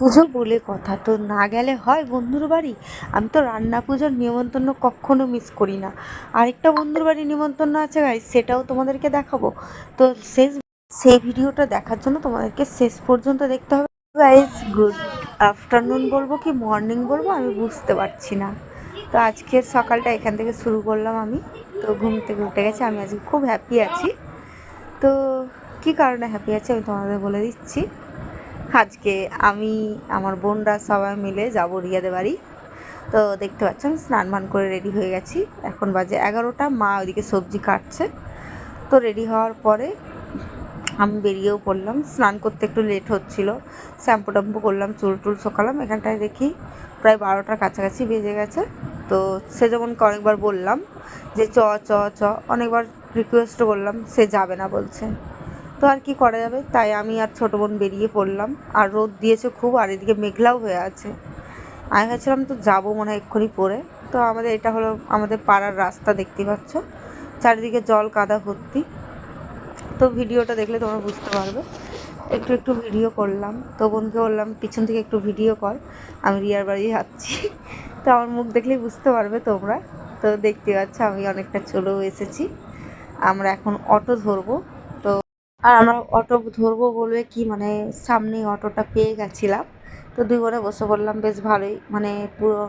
পুজো বলে কথা। তো না গেলে হয় বন্ধুর বাড়ি? আমি তো রান্না পুজোর নিমন্ত্রণ কখনো মিস করি না। আরেকটা বন্ধুর বাড়ি নিমন্ত্রণ আছে গাইজ সেটাও তোমাদেরকে দেখাবো। তো শেষ, সেই ভিডিওটা দেখার জন্য তোমাদেরকে শেষ পর্যন্ত দেখতে হবে। গাইজ গুড আফটারনুন বলব কি মর্নিং বলব, আমি বুঝতে পারছি না। তো আজকের সকালটা এখান থেকে শুরু করলাম আমি। তো ঘুম থেকে উঠে গেছি, আমি আজকে খুব হ্যাপি আছি। তো কী কারণে হ্যাপি আছি আমি তোমাদের বলে দিচ্ছি। আজকে আমি, আমার বোনরা সবাই মিলে যাব রিয়াদের বাড়ি। তো দেখতে পাচ্ছ, আমি স্নান মান করে রেডি হয়ে গেছি। এখন বাজে এগারোটা, মা ওইদিকে সবজি কাটছে। তো রেডি হওয়ার পরে আমি বেরিয়েও পড়লাম। স্নান করতে একটু লেট হচ্ছিল। শ্যাম্পু ট্যাম্পু করলাম, চুল টুল শোকালাম। এখানটায় দেখি প্রায় বারোটার কাছাকাছি বেজে গেছে। তো সে যেমন অনেকবার বললাম যে চ চ চ। অনেকবার রিকোয়েস্টও করলাম, সে যাবে না বলছে। তো আর কি করা যাবে? তাই আমি আর ছোটো বোন বেরিয়ে পড়লাম। আর রোদ দিয়েছে খুব, আর এদিকে মেঘলাও হয়ে আছে। আমি ভাবছিলাম তো যাব মনে হয় এক্ষুনি পরে। তো আমাদের এটা হলো আমাদের পাড়ার রাস্তা, দেখতে পাচ্ছ? চারিদিকে জল, কাদা, ভর্তি। তো ভিডিওটা দেখলে তোমরা বুঝতে পারবে। একটু একটু ভিডিও করলাম। তো বোনকে বললাম, পিছন থেকে একটু ভিডিও কর। আমি রিয়ার বাড়ি যাচ্ছি। তো আমার মুখ দেখলেই বুঝতে পারবে তোমরা। তো দেখতে পাচ্ছ, আমি অনেকটা চলেও এসেছি। আমরা এখন অটো ধরবো। আর আমরা অটো ধরবো বলবে কি মানে সামনে অটোটা পেয়ে গেছিলাম। তো দুই বোনে বসে পড়লাম বেশ ভালোই মানে পুরো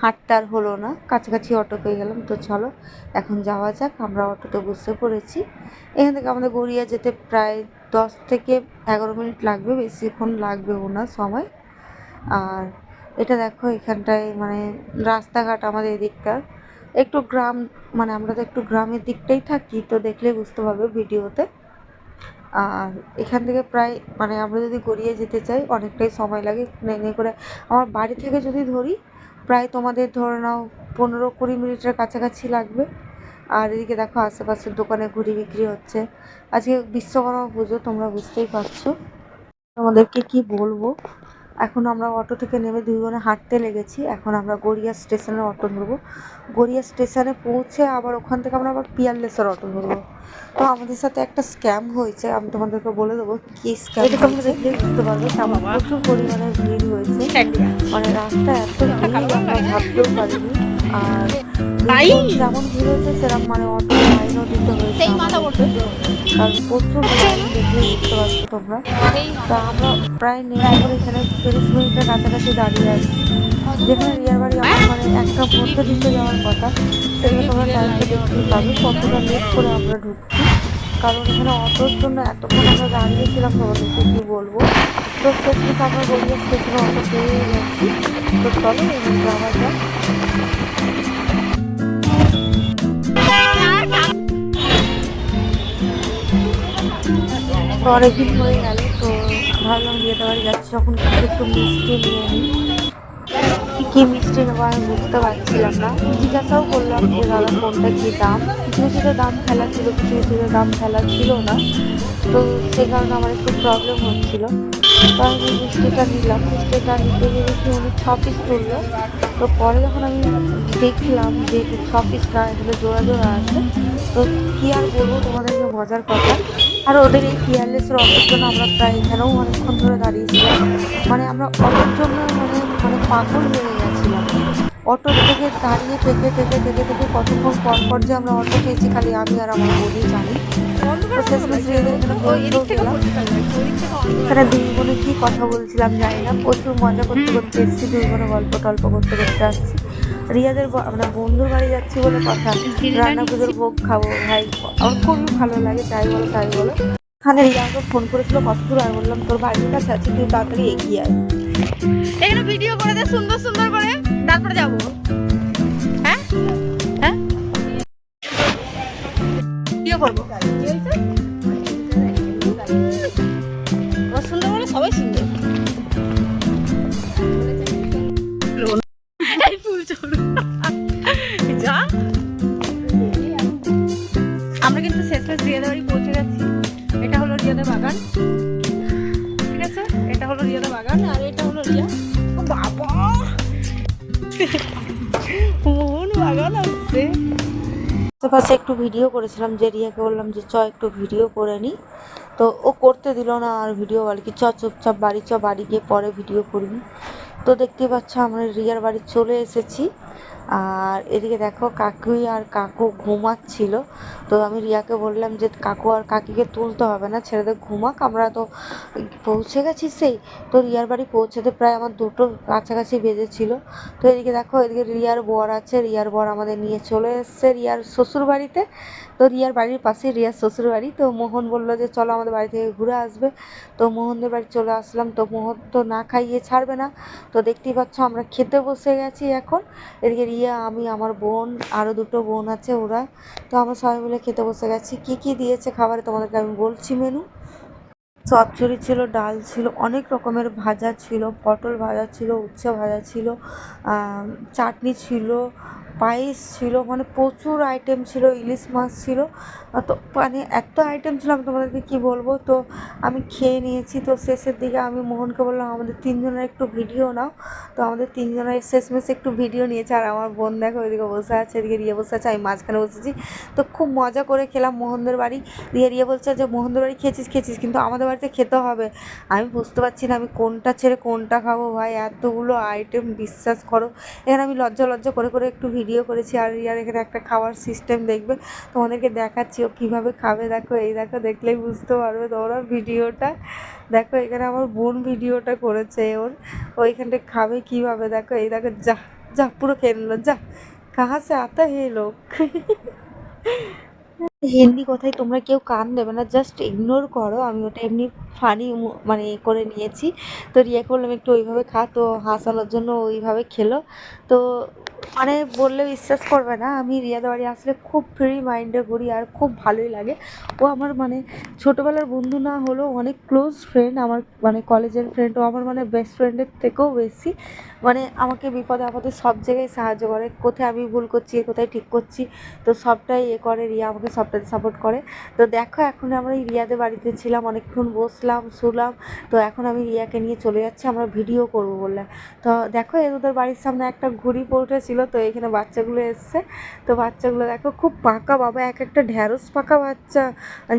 হাঁটটা আর হলো না, কাছাকাছি অটো পেয়ে গেলাম। তো চলো, এখন যাওয়া যাক, আমরা অটোতে বসে পড়েছি। এখান থেকে আমাদের গড়িয়া যেতে প্রায় দশ থেকে এগারো মিনিট লাগবে, বেশিক্ষণ লাগবে ওনার সময়। আর এটা দেখো, এখানটায় মানে রাস্তাঘাট আমাদের এদিককার। একটু গ্রাম মানে আমরা তো একটু গ্রামের দিকটাই থাকি, তো দেখলে বুঝতে পারবে ভিডিওতে। আর এখান থেকে প্রায় মানে আমরা যদি গড়িয়ে যেতে চাই, অনেকটাই সময় লাগে। ট্রেনে করে আমার বাড়ি থেকে যদি ধরি, প্রায় তোমাদের ধরে নাও পনেরো কুড়ি মিনিটের কাছাকাছি লাগবে। আর এদিকে দেখো আশেপাশের দোকানে ঘুরি বিক্রি হচ্ছে। আজকে বিশ্বকর্মা পুজো, তোমরা বুঝতেই পারছ। তোমাদেরকে কি বলব? এখন আমরা অটো থেকে নেমে দুই বোনে হাঁটতে লেগেছি। এখন আমরা গড়িয়া স্টেশনে অটো ধরবো। গড়িয়া স্টেশনে পৌঁছে আবার ওখান থেকে আমরা আবার পিয়ারলেসের অটো ধরবো। তো আমাদের সাথে একটা স্ক্যাম হয়েছে আমি তোমাদেরকে বলে দেবো কি স্ক্যাম এটা তোমরা বুঝতে পারবে। আমার প্রচুর পরিমাণে ভিড় হয়েছে। মানে রাস্তা এত ভিড় আমরা ভাবতেও পারিনি। আর? যেমন হয়েছে সেরকম মানে অটো লাইনও দিতে হয়েছে। কারণ প্রচুর দেখলে বুঝতে পারছ তোমরা। তা আমরা প্রায় নেমে করে এখানে তিরিশ মিনিটের কাছাকাছি দাঁড়িয়ে আছি। যেখানে রিয়ার বাড়ি আমার মানে একটা মধ্যে দিতে যাওয়ার কথা। সেগুলো তোমরা টাইমটা দেখতেই পাবে। কতটা লেট করে আমরা ঢুকছি। কারণ এখানে অটোর জন্য এতক্ষণ আমরা দাঁড়িয়েছিলাম তোমাদেরকে কী বলব? তো শেষমেশ আমরা গড়িয়া স্টেশনে অটো পেয়ে গেছি। তো চলো, এবার যাওয়া যাক। তো অনেকদিন হয়ে গেল, তো ভাবলাম বিয়েতে বাড়ি যাচ্ছি, যখন একটু মিষ্টি নিয়ে নিই। কি কী মিষ্টি নেব আমি বুঝতে পারছিলাম না। জিজ্ঞাসাও করলাম যে, দাদা, কোনটা কী দাম? কিছু কিছুতে দাম ফেলা ছিল কিছু কিছুতে দাম ফেলা ছিল না। তো সে কারণে আমার একটু প্রবলেম হচ্ছিল। তো আমি মিষ্টিটা নিলাম, মিষ্টিটা নিতে গিয়ে দেখি উনি ছ পিস তুললো। তো পরে যখন আমি দেখলাম যে ছ পিস না এখানে জোড়া জোড়া আছে, তো কী আর বলব তোমাদেরকে মজার কথা। আর ওদের এই পিয়ারলেসের অটোর জন্য আমরা প্রায় এখানেও অনেকক্ষণ ধরে দাঁড়িয়েছিলাম। মানে আমরা অটোর জন্য মানে মানে পাগল হয়ে গেছিলাম। অটো থেকে দাঁড়িয়ে থেকে থেকে থেকে থেকে কতক্ষণ পর পর যে আমরা অটো পেয়েছি খালি আমি আর আমার বোনই জানি। এখানে দুই বোনে কি কথা বলছিলাম জানি না। প্রচুর মজা করতে করতে এসেছি দুই বোনে গল্প টল্প করতে করতে আসছি। রিয়াদের আমরা বন্ধুর বাড়ি যাচ্ছি বলে কথা। রান্না পুজোর ভোগ খাব ভাই। আমার খুবই ভালো লাগে তাই বলো তাই বলো। এখানে রিয়া আমাকে ফোন করেছিল কত দূর? আমি বললাম তোর বাড়ির কাছে আছে তুই তাড়াতাড়ি এগিয়ে আয়। এখানে ভিডিও করে দে সুন্দর সুন্দর করে। তারপরে যাব। হ্যাঁ? হ্যাঁ? ভিডিও করব। সুন্দর করে সবাই সুন্দর আশেপাশে একটু ভিডিও করেছিলাম, যে রিয়াকে বললাম যে, চ, একটু ভিডিও করে নিই তো ও করতে দিল না আর ভিডিও বলে কি চ, চুপচাপ বাড়ি, চ, বাড়ি গিয়ে পরে ভিডিও করবি। তো দেখতে পাচ্ছ আমরা রিয়ার বাড়ি চলে এসেছি। আর এদিকে দেখো কাকুই আর কাকু ঘুমাচ্ছিল। তো আমি রিয়াকে বললাম যে, কাকু আর কাকিকে তুলতে হবে না ছেড়েদের ঘুমাক, আমরা তো পৌঁছে গেছি সেই। তো রিয়ার বাড়ি পৌঁছাতে প্রায় আমার দুটো কাছাকাছি বেজেছিল। তো এদিকে দেখো, এদিকে রিয়ার বর আছে, রিয়ার বর আমাদের নিয়ে চলে এসছে রিয়ার শ্বশুর বাড়িতে। তো রিয়ার বাড়ির পাশে রিয়ার শ্বশুর বাড়ি। তো মোহন বলল যে, চলো আমাদের বাড়ি থেকে ঘুরে আসবে। তো মোহনদের বাড়ি চলে আসলাম। তো মোহন তো না খাইয়ে ছাড়বে না। তো দেখতেই পাচ্ছ আমরা খেতে বসে গেছি এখন। এদিকে রিয়া, আমি, আমার বোন আরও দুটো বোন আছে ওরা। তো আমরা সবাই মিলে খেতে বসে গেছি। কী কী দিয়েছে খাবারে তোমাদেরকে আমি বলছি মেনু চচ্চড়ি ছিল, ডাল ছিল, অনেক রকমের ভাজা ছিল, পটল ভাজা ছিল, উচ্ছে ভাজা ছিল চাটনি ছিল পায়েস ছিল মানে প্রচুর আইটেম ছিল, ইলিশ মাছ ছিল। তো মানে এত আইটেম ছিল, আমি তোমাদেরকে কী বলব? তো আমি খেয়ে নিয়েছি, তো শেষের দিকে আমি মোহনকে বললাম, আমাদের তিনজনের একটু ভিডিও নাও। তো আমাদের তিনজনের শেষমেশে একটু ভিডিও নিয়েছে, আর আমার বোন দেখো ওইদিকে বসে আছে, এদিকে রিয়া বসে আছে, আমি মাঝখানে বসেছি। তো খুব মজা করে খেলাম মোহনদের বাড়ি। দিয়ে রিয়া বলছে যে, মোহনদের বাড়ি খেয়েছিস খেয়েছিস, কিন্তু আমাদের বাড়িতে খেতে হবে। আমি বুঝতে পারছি না, আমি কোনটা ছেড়ে কোনটা খাব, ভাই, এতগুলো আইটেম বিশ্বাস করো। এখানে আমি লজ্জা লজ্জা করে করে একটু ভিডিও করেছি আর রিয়ার এখানে একটা খাওয়ার সিস্টেম দেখবে। তোমাদেরকে দেখাচ্ছি ও কীভাবে খাবে। দেখো, এই দেখো, দেখলেই বুঝতে পারবে তোমরা ভিডিওটা। দেখো, এখানে আমার বোন ভিডিওটা করেছে ওর। ওইখানটা খাবে কীভাবে? দেখো, এই দেখো, যা যা, পুরো খেয়ে নিল, যা। কাহা সে আতা হে লোক। হিন্দি কথায় তোমরা কেউ কান দেবে না জাস্ট ইগনোর করো। আমি ওটা এমনি ফানি মানে করে নিয়েছি। তো রিয়াকে করলাম একটু ওইভাবে খা। তো হাসানোর জন্য ওইভাবে খেলো। তো মানে বললে বিশ্বাস করবে না, আমি রিয়াদের বাড়ি আসলে খুব ফ্রি মাইন্ডে ঘুরি আর খুব ভালোই লাগে। ও আমার মানে ছোটোবেলার বন্ধু না হলেও অনেক ক্লোজ ফ্রেন্ড আমার মানে কলেজের ফ্রেন্ড ও আমার মানে বেস্ট ফ্রেন্ডের থেকেও বেশি। মানে আমাকে বিপদে আপদে সব জায়গায় সাহায্য করে, কোথায় আমি ভুল করছি কোথায় ঠিক করছি, তো সবটাই এ করে, রিয়া আমাকে সবটাতে সাপোর্ট করে। তো দেখো এখন আমরা এই রিয়াদের বাড়িতে ছিলাম, অনেকক্ষণ বসলাম, শুলাম, তো এখন আমি রিয়াকে নিয়ে চলে যাচ্ছি, আমরা ভিডিও করব বললাম তো দেখো এ ওদের বাড়ির সামনে একটা ঘুড়ি পড়ে ছিল, তো এখানে বাচ্চাগুলো এসছে। তো বাচ্চাগুলো দেখো খুব পাকা বাবা, এক একটা ঢ্যাঁড়স পাকা বাচ্চা।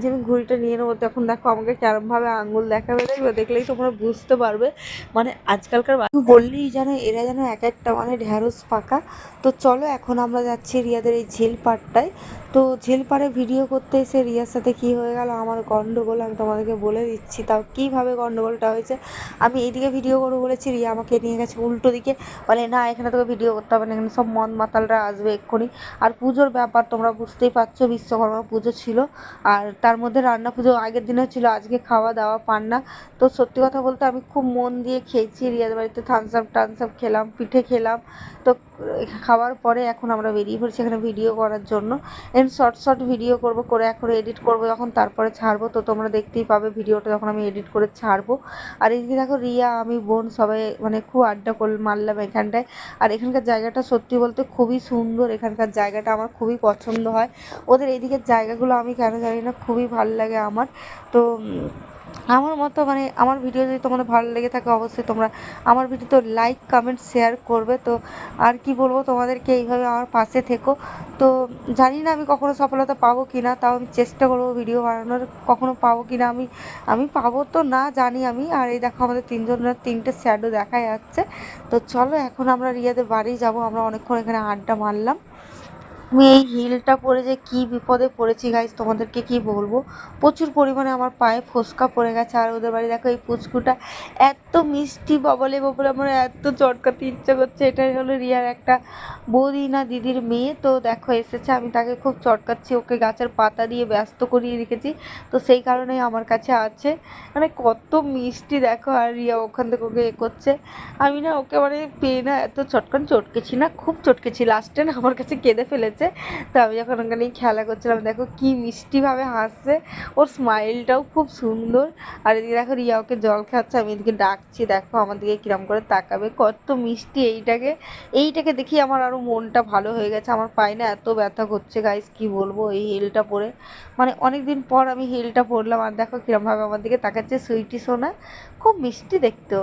যে আমি ঘুড়িটা নিয়ে নেব, তখন দেখো আমাকে কেরমভাবে আঙুল দেখাবে, দেখবে? দেখলেই তোমরা বুঝতে পারবে। মানে আজকালকার বললেই যেন এরা যেন এক একটা মানে ঢ্যাঁড়স পাকা। তো চলো এখন আমরা যাচ্ছি রিয়াদের এই ঝিল পাড়টায়। তো ঝিল পাড়ে ভিডিও করতে এসে রিয়ার সাথে কি হয়ে গেল আমার গন্ডগোল আমি তোমাদেরকে বলে দিচ্ছি। তাও কীভাবে গন্ডগোলটা হয়েছে? আমি এইদিকে ভিডিও করব বলেছি, রিয়া আমাকে নিয়ে গেছে উল্টো দিকে। বলে, না, এখানে তোকে ভিডিও করতে হবে না সব মদ মাতালরা আসবে এক্ষুনি। আর পুজোর ব্যাপার তোমরা বুঝতেই পারছ, বিশ্বকর্মা পুজো ছিল। আর তার মধ্যে রান্না পুজো আগের দিনে ছিল, আজকে খাওয়া দাওয়া পান না। তো সত্যি কথা বলতে আমি খুব মন দিয়ে খেয়েছি রিয়াদের বাড়িতে থামস আপ খেলাম, পিঠে খেলাম। তো খাওয়ার পরে এখন আমরা বেরিয়ে পড়ছি এখানে ভিডিও করার জন্য। এন্ড শর্ট শর্ট ভিডিও করব, করে এখন এডিট করব, যখন তারপরে ছাড়বো। তো তোমরা দেখতেই পাবে ভিডিওটা যখন আমি এডিট করে ছাড়বো। আর এদিকে দেখো, রিয়া, আমি, বোন সবাই মানে খুব আড্ডা কর, মারলাম এখানটায়। আর এখানকার জায়গাটা সত্যি বলতে খুবই সুন্দর। এখানকার জায়গাটা আমার খুবই পছন্দ হয়। ওদের এইদিকের জায়গাগুলো আমি কেন জানি না, খুবই ভালো লাগে আমার। তো আমার মতো মানে আমার ভিডিও যদি তোমাদের ভালো লেগে থাকে, অবশ্যই তোমরা আমার ভিডিও তো লাইক কমেন্ট শেয়ার করবে। তো আর কি বলব, তোমাদেরকে এইভাবে আমার পাশে থেকো। তো জানি না আমি কখনো সফলতা পাবো কি না তাও আমি চেষ্টা করব ভিডিও বানানোর। কখনো পাবো কি না আমি আমি পাবো তো না জানি আমি। আর এই দেখো আমাদের তিনজনের তিনটে শ্যাডো দেখা যাচ্ছে। তো চলো, এখন আমরা রিয়াদের বাড়ি যাব। আমরা অনেকক্ষণ এখানে আড্ডা মারলাম। আমি এই হিলটা পরে যে কি বিপদে পড়েছি গাইজ তোমাদেরকে কি বলব? প্রচুর পরিমাণে আমার পায়ে ফোসকা পড়ে গেছে। আর ওদের বাড়ি দেখো এই পুচকুটা এত মিষ্টি ববলে ববলে, আমার এত চটকাতে ইচ্ছা করছে। এটাই হলো রিয়ার একটা বৌদি না দিদির মেয়ে। তো দেখো, এসেছে, আমি তাকে খুব চটকাচ্ছি। ওকে গাছের পাতা দিয়ে ব্যস্ত করিয়ে রেখেছি। তো সেই কারণেই আমার কাছে আছে। মানে কত মিষ্টি দেখো, আর রিয়া ওখান থেকে ওকে এ করছে। আমি না ওকে মানে পেয়ে না এত চটকান চটকেছি না, খুব চটকেছি। লাস্টে না আমার কাছে কেঁদে ফেলেছে। তো আমি যখন ওখানে খেলা করছিলাম, দেখো কি মিষ্টিভাবে হাসছে। ওর স্মাইলটাও খুব সুন্দর। আর এদিকে দেখো রিয়া ওকে জল খাচ্ছে আমি এদিকে ডাকছি, দেখো আমার দিকে কিরম করে তাকাবে। কত মিষ্টি এইটাকে। এইটাকে দেখি আমার আরও মনটা ভালো হয়ে গেছে। আমার পায়ে না এত ব্যথা করছে গাইস কি বলব? এই হিলটা পরে। মানে অনেক দিন পর আমি হিলটা পরলাম, আর দেখো কিরমভাবে আমার দিকে তাকাচ্ছে, সুইটি সোনা। খুব মিষ্টি দেখতো।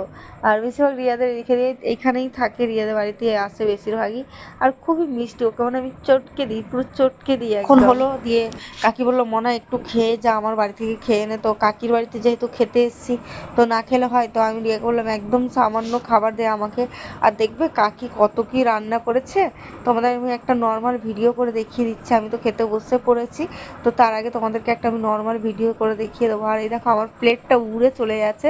আর বেশিরভাগ রিয়াদের এখানে এইখানেই থাকে রিয়াদের বাড়িতে আসে বেশিরভাগই। আর খুবই মিষ্টি ওকে মানে আমি চটকে দিই পুরো চটকে দিই এখন হলো দিয়ে কাকি বলল মনে হয় একটু খেয়ে যা আমার বাড়ি থেকে খেয়ে নে। তো কাকির বাড়িতে যেহেতু খেতে এসেছি তো না খেলে হয় তো আমি রিয়াকে বললাম একদম সামান্য খাবার দে আমাকে। আর দেখবে কাকি কত কি রান্না করেছে তোমাদের আমি একটা নর্মাল ভিডিও করে দেখিয়ে দিচ্ছি। আমি তো খেতে বসে পড়েছি তো তার আগে তোমাদেরকে একটা আমি নর্মাল ভিডিও করে দেখিয়ে দেবো। আর এই দেখো আমার প্লেটটা উড়ে চলে যাচ্ছে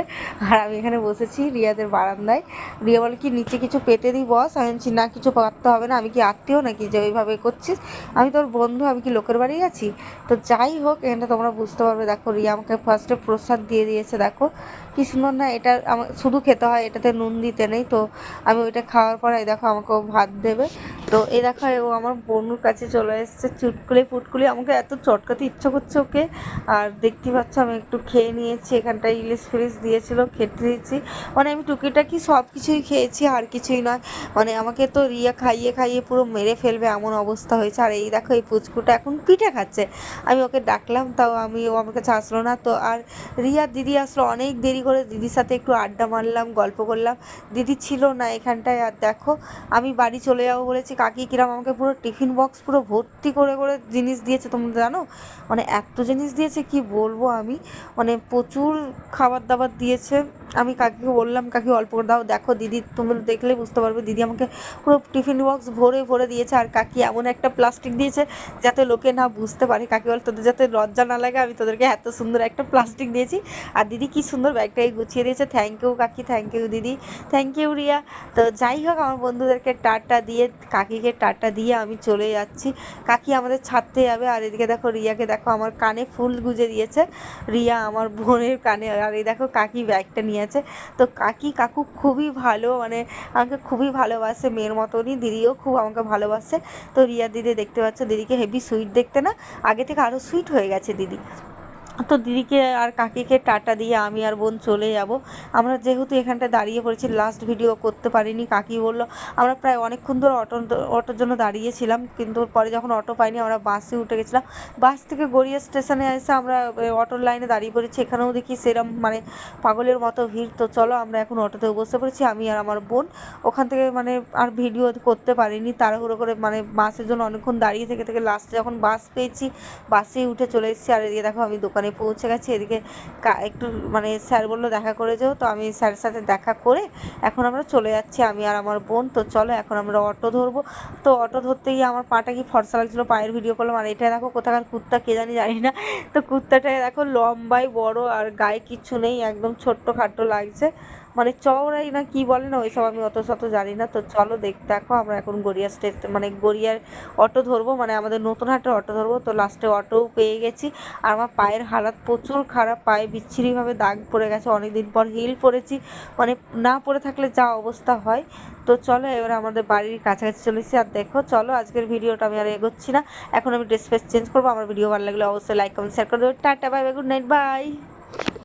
আর আমি এখানে বসেছি রিয়াদের বারান্দায়। রিয়া বলে, কি, নিচে কিছু পেতে দিই, বস? আমি বলছি, না, কিছু পাততে হবে না, আমি কি আত্মীয় নাকি যে ওইভাবে করছিস? আমি তোর বন্ধু, আমি কি লোকের বাড়ি আছি? তো যাই হোক এখানে তোমরা বুঝতে পারবে। দেখো, রিয়া আমাকে ফার্স্টে প্রসাদ দিয়ে দিয়েছে, দেখো। কি সুন্দর না, এটা আমার, শুধু খেতে হয়, এটাতে নুন দিতে নেই। তো আমি ওইটা খাওয়ার পরে দেখো আমাকে ভাত দেবে। তো এই দেখো, ও আমার বনুর কাছে চলে এসেছে, চুটকুলি ফুটকুলি। আমাকে এত চটকাতে ইচ্ছে করছে ওকে। আর দেখতে পাচ্ছ, আমি একটু খেয়ে নিয়েছি, এখানটায় ইলিশ ফিলিশ দিয়েছিল। দিয়েছি। মানে আমি টুকিটাকি সব কিছুই খেয়েছি, আর কিছুই নয়। মানে আমাকে তো রিয়া খাইয়ে খাইয়ে পুরো মেরে ফেলবে এমন অবস্থা হয়েছে। আর এই দেখো, এই পুচকুটা এখন পিঠে খাচ্ছে। আমি ওকে ডাকলাম, তাও আমি, ও আমার কাছে আসলো না। তো আর রিয়া, দিদি আসলো অনেক দেরি করে। দিদির সাথে একটু আড্ডা মারলাম, গল্প করলাম। দিদি ছিল না এখানটায়। আর দেখো, আমি বাড়ি চলে যাব বলেছি, কাকি, কিরাম আমাকে পুরো টিফিন বক্স পুরো ভর্তি করে করে জিনিস দিয়েছে তোমরা জানো? মানে এত জিনিস দিয়েছে, কি বলব আমি? মানে প্রচুর খাবার দাবার দিয়েছে। আমি কাকিকে বললাম, কাকি, অল্প করে দাও, দেখো দিদি, তুমি দেখলে বুঝতে পারবে, দিদি আমাকে পুরো টিফিন বক্স ভরে ভরে দিয়েছে, আর কাকি এমন একটা প্লাস্টিক দিয়েছে যাতে লোকে না বুঝতে পারে। কাকি বল, তোদের যাতে লজ্জা না লাগে, আমি তোদেরকে এত সুন্দর একটা প্লাস্টিক দিয়েছি, আর দিদি কি সুন্দর ব্যাগটাকে গুছিয়ে দিয়েছে। থ্যাংক ইউ কাকি থ্যাংক ইউ দিদি থ্যাংক ইউ রিয়া। তো যাই হোক, আমার বন্ধুদেরকে টাটা দিয়ে, কাকিকে টাটা দিয়ে আমি চলে যাচ্ছি। কাকি আমাদের ছাড়তে যাবে, আর এদিকে দেখো রিয়াকে, দেখো আমার কানে ফুল গুজে দিয়েছে। রিয়া আমার বোনের কানে, আর এই দেখো কাকি ব্যাগটা নিয়ে আছে তো কাকি, কাকু খুবই ভালো মানে আমাকে খুবই ভালোবাসে, মেয়ের মতনই, দিদিও খুব আমাকে ভালোবাসে। তো রিয়া দিদি দেখতে পাচ্ছ, দিদিকে হেভি সুইট দেখতে না, আগে থেকে আরও সুইট হয়ে গেছে দিদি। তো দিদিকে আর কাকিকে টাটা দিয়ে আমি আর বোন চলে যাব। আমরা যেহেতু এখানটা দাঁড়িয়ে পড়েছি লাস্ট ভিডিও করতে পারিনি, কাকি বলল, আমরা প্রায় অনেকক্ষণ ধরে অটো, অটোর জন্য দাঁড়িয়েছিলাম, কিন্তু পরে যখন অটো পাইনি, আমরা বাসে উঠে গেছিলাম। বাস থেকে গড়িয়া স্টেশনে এসে আমরা অটোর লাইনে দাঁড়িয়ে পড়েছি। এখানেও দেখি সেরম মানে পাগলের মতো ভিড়। তো চলো, আমরা এখন অটোতে বসে পড়েছি, আমি আর আমার বোন। ওখান থেকে মানে আর ভিডিও করতে পারিনি। তাড়াহুড়ো করে মানে বাসের জন্য অনেকক্ষণ দাঁড়িয়ে থেকে থেকে লাস্টে যখন বাস পেয়েছি বাসেই উঠে চলে এসেছি। আর এদিকে দেখো, আমি দোকানে পৌঁছে গেছে, এদিকে একটু মানে স্যার বলল দেখা করে যাও। তো আমি স্যারের সাথে দেখা করে এখন আমরা চলে যাচ্ছি, আমি আর আমার বোন। তো চলো, এখন আমরা অটো ধরবো। তো অটো ধরতে গিয়ে আমার পাটা কি ফর্সা লাগছিল, পায়ের ভিডিও করলাম। আর এটা দেখো কোথাকার কুত্তা, কে জানি জানি না। তো কুত্তাটা দেখো লম্বাই বড়, আর গায়ে কিচ্ছু নেই, একদম ছোট্ট খাট্টো লাগছে। মানে চওড়াই না কি বলে না, ওইসব আমি অত শত জানি না। তো চলো দেখতে দেখো আমরা এখন গড়িয়া স্টেজ মানে গড়িয়ার অটো ধরবো মানে আমাদের নতুন হাটের অটো ধরবো। তো লাস্টে অটোও পেয়ে গেছি। আর আমার পায়ের হালাত প্রচুর খারাপ, পায়ে বিচ্ছিরিভাবে দাগ পড়ে গেছে অনেক দিন পর হিল পরেছি। মানে না পরে থাকলে যা অবস্থা হয়। তো চলো, এবার আমাদের বাড়ির কাছাকাছি চলেছি আর দেখো, চলো, আজকের ভিডিওটা আমি আর এগোচ্ছি না। এখন আমি ড্রেস ফ্রেস চেঞ্জ করব। আমার ভিডিও ভালো লাগলে অবশ্যই লাইক কমেন্ট শেয়ার করে দেবো। Tata bye bye good night bye